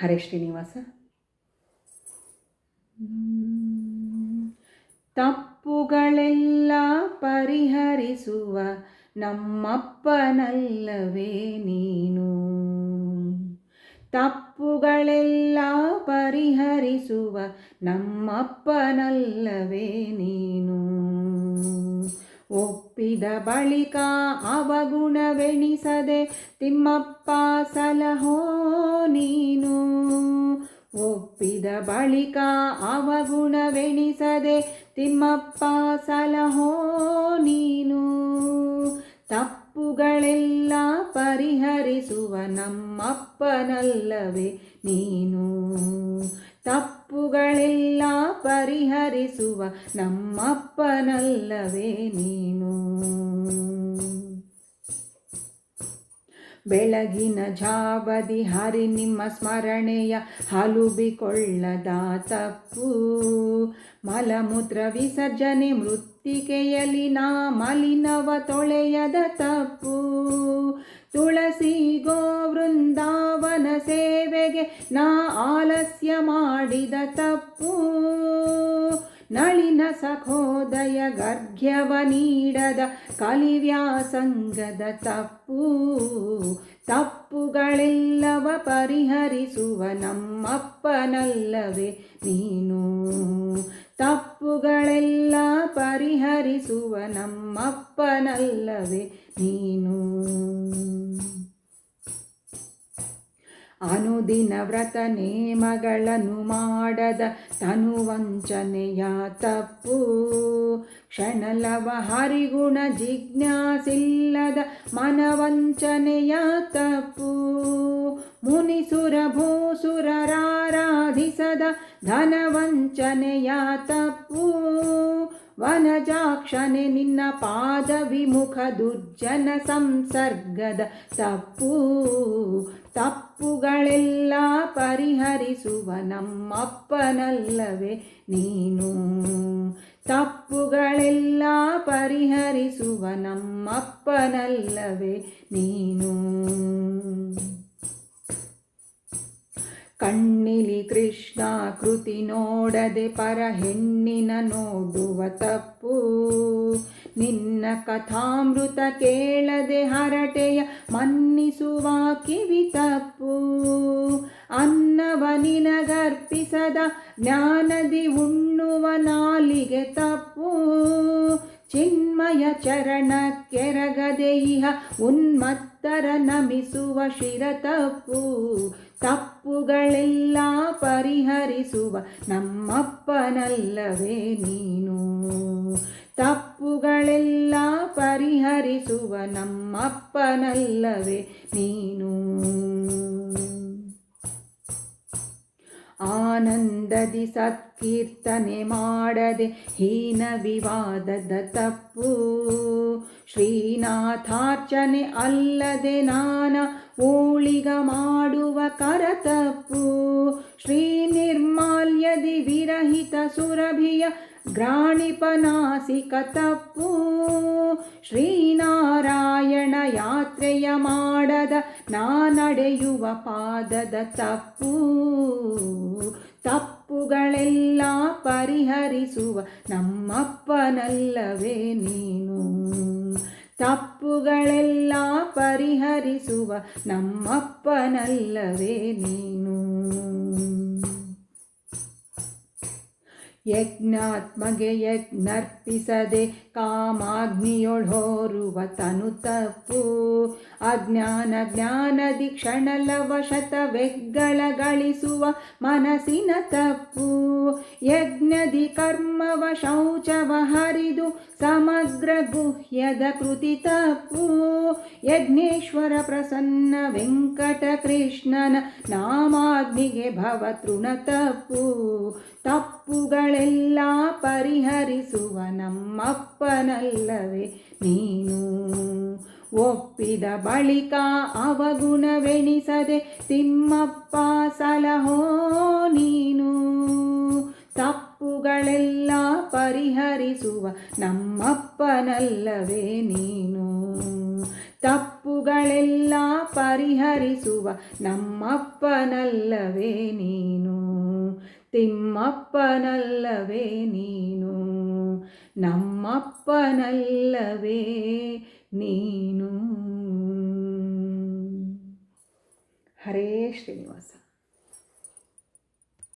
ಹರೇ ಶ್ರೀನಿವಾಸ. ತಪ್ಪುಗಳೆಲ್ಲ ಪರಿಹರಿಸುವ ನಮ್ಮಪ್ಪನಲ್ಲವೇ ನೀನು. ತಪ್ಪುಗಳೆಲ್ಲ ಪರಿಹರಿಸುವ ನಮ್ಮಪ್ಪನಲ್ಲವೇ ನೀನು. ಒಪ್ಪಿದ ಬಳಿಕ ಅವಗುಣವೆಣಿಸದೆ ತಿಮ್ಮಪ್ಪ ಸಲಹೋ ನೀನು. ಒಪ್ಪಿದ ಬಳಿಕ ಅವಗುಣವೆಣಿಸದೆ ತಿಮ್ಮಪ್ಪ ಸಲಹೋ ನೀನು. ತಪ್ಪುಗಳೆಲ್ಲ ಪರಿಹರಿಸುವ ನಮ್ಮಪ್ಪನಲ್ಲವೇ ನೀನು. ತಪ್ಪುಗಳೆಲ್ಲ ಪರಿಹರಿಸುವ ನಮ್ಮಪ್ಪನಲ್ಲವೇ ನೀನು. ಬೆಳಗಿನ ಜಾವದಿ ಹರಿ ನಿಮ್ಮ ಸ್ಮರಣೆಯ ಹಲುಬಿಕೊಳ್ಳದ ತಪ್ಪು ಮಲಮೂತ್ರ ವಿಸರ್ಜನೆ ಮೃತ್ತಿಕೆಯಲ್ಲಿ ನಾ ಮಲಿನವ ತೊಳೆಯದ ತಪ್ಪು. ತುಳಸಿ ಗೋ ವೃಂದಾವನ ಸೇವೆಗೆ ನಾ ಆಲಸ್ಯ ಮಾಡಿದ ತಪ್ಪು. ನಳಿನ ಸಖೋದಯ ಗರ್ಘ್ಯವ ನೀಡದ ಕಲಿವ್ಯಾಸಂಗದ ತಪ್ಪು. ತಪ್ಪುಗಳೆಲ್ಲವ ಪರಿಹರಿಸುವ ನಮ್ಮಪ್ಪನಲ್ಲವೇ ನೀನು. ತಪ್ಪುಗಳೆಲ್ಲ ಪರಿಹರಿಸುವ ನಮ್ಮಪ್ಪನಲ್ಲವೇ ನೀನು. ಅನುದಿನ ವ್ರತ ನೇಮಗಳನ್ನು ಮಾಡದ ತನುವಂಚನೆಯ ತಪ್ಪು. ಕ್ಷಣಲವ ಹರಿಗುಣ ಜಿಜ್ಞಾಸಿಲ್ಲದ ಮನವಂಚನೆಯ ತಪ್ಪು. ಮುನಿಸುರ ಭೂಸುರರಾರಾಧಿಸದ ಧನವಂಚನೆಯ ತಪ್ಪು ವನಜಾಕ್ಷನೆ ನಿನ್ನ ಪಾದ ವಿಮುಖ ದುರ್ಜನ ಸಂಸರ್ಗದ ತಪ್ಪು. ತಪ್ಪುಗಳೆಲ್ಲ ಪರಿಹರಿಸುವ ನಮ್ಮಪ್ಪನಲ್ಲವೇ ನೀನು. ತಪ್ಪುಗಳೆಲ್ಲ ಪರಿಹರಿಸುವ ನಮ್ಮಪ್ಪನಲ್ಲವೇ ನೀನು. ಕಣ್ಣಿಲಿ ಕೃಷ್ಣ ಕೃತಿ ನೋಡದೆ ಪರ ಹೆಣ್ಣಿನ ನೋಡುವ ತಪ್ಪು. ನಿನ್ನ ಕಥಾಮೃತ ಕೇಳದೆ ಹರಟೆಯ ಮನ್ನಿಸುವ ಕಿವಿ ತಪ್ಪು. ಅನ್ನವ ನಿನಗರ್ಪಿಸದ ಜ್ಞಾನದಿ ಉಣ್ಣುವ ನಾಲಿಗೆ ತಪ್ಪು. ಚಿನ್ಮಯ ಚರಣ ಕೆರಗದೆ ಇಹ ಉನ್ಮತ್ತರ ನಮಿಸುವ ಶಿರ ತಪ್ಪು ತಪ್ಪುಗಳೆಲ್ಲ ಪರಿಹರಿಸುವ ನಮ್ಮಪ್ಪನಲ್ಲವೇ ನೀನು. ತಪ್ಪುಗಳೆಲ್ಲ ಪರಿಹರಿಸುವ ನಮ್ಮಪ್ಪನಲ್ಲವೇ ನೀನು. ಆನಂದದಿ ಸತ್ಕೀರ್ತನೆ ಮಾಡದೆ ಹೀನ ವಿವಾದದ ತಪ್ಪು. ಶ್ರೀನಾಥಾರ್ಚನೆ ಅಲ್ಲದೆ ನಾನ ಊಳಿಗ ಮಾಡುವ ಕರತಪ್ಪು. ಶ್ರೀ ನಿರ್ಮಾಲ್ಯದಿ ವಿರಹಿತ ಸುರಭಿಯ ಗ್ರಾಣಿಪನಾಸಿಕ ತಪ್ಪು. ಶ್ರೀನಾರಾಯಣ ಯಾತ್ರೆಯ ಮಾಡದ ನಾ ನಡೆಯುವ ಪಾದದ ತಪ್ಪು ತಪ್ಪುಗಳೆಲ್ಲ ಪರಿಹರಿಸುವ ನಮ್ಮಪ್ಪನಲ್ಲವೇ ನೀನು. ತಪ್ಪುಗಳೆಲ್ಲ ಪರಿಹರಿಸುವ ನಮ್ಮಪ್ಪನಲ್ಲವೇ ನೀನು. ಯಜ್ಞಾತ್ಮಗೆ ಯಜ್ಞರ್ಪಿಸದೆ ಕಾಮಾಗ್ನಿಯೊಳೋರುವ ತನು ತಪ್ಪು. ಅಜ್ಞಾನ ಜ್ಞಾನದಿ ಕ್ಷಣಲವ ಶತವೆಗ್ಗಳ ಗಳಿಸುವ ಮನಸ್ಸಿನ ತಪ್ಪು. ಯಜ್ಞದಿ ಕರ್ಮವ ಶೌಚವ ಹರಿದು ಸಮಗ್ರ ಗುಹ್ಯದ ಕೃತಿ ತಪ್ಪು. ಯಜ್ಞೇಶ್ವರ ಪ್ರಸನ್ನ ವೆಂಕಟ ಕೃಷ್ಣನ ನಾಮಾಗ್ನಿಗೆ ಭವ ತೃಣ ತಪ್ಪು. ತಪ್ಪುಗಳೆಲ್ಲ ಪರಿಹರಿಸುವ ನಮ್ಮಪ್ಪನಲ್ಲವೇ ನೀನು? ಒಪ್ಪಿದ ಬಳಿಕ ಅವಗುಣವೆಣಿಸದೆ ತಿಮ್ಮಪ್ಪ ಸಲಹೋ ನೀನು? ತಪ್ಪುಗಳೆಲ್ಲ ಪರಿಹರಿಸುವ ನಮ್ಮಪ್ಪನಲ್ಲವೇ ನೀನು? ತಪ್ಪುಗಳೆಲ್ಲ ಪರಿಹರಿಸುವ ನಮ್ಮಪ್ಪನಲ್ಲವೇ ನೀನು? ತಿಮ್ಮಪ್ಪನಲ್ಲವೇ ನೀನು? ನಮ್ಮಪ್ಪನಲ್ಲವೇ ನೀನು? ಹರೇ ಶ್ರೀನಿವಾಸ.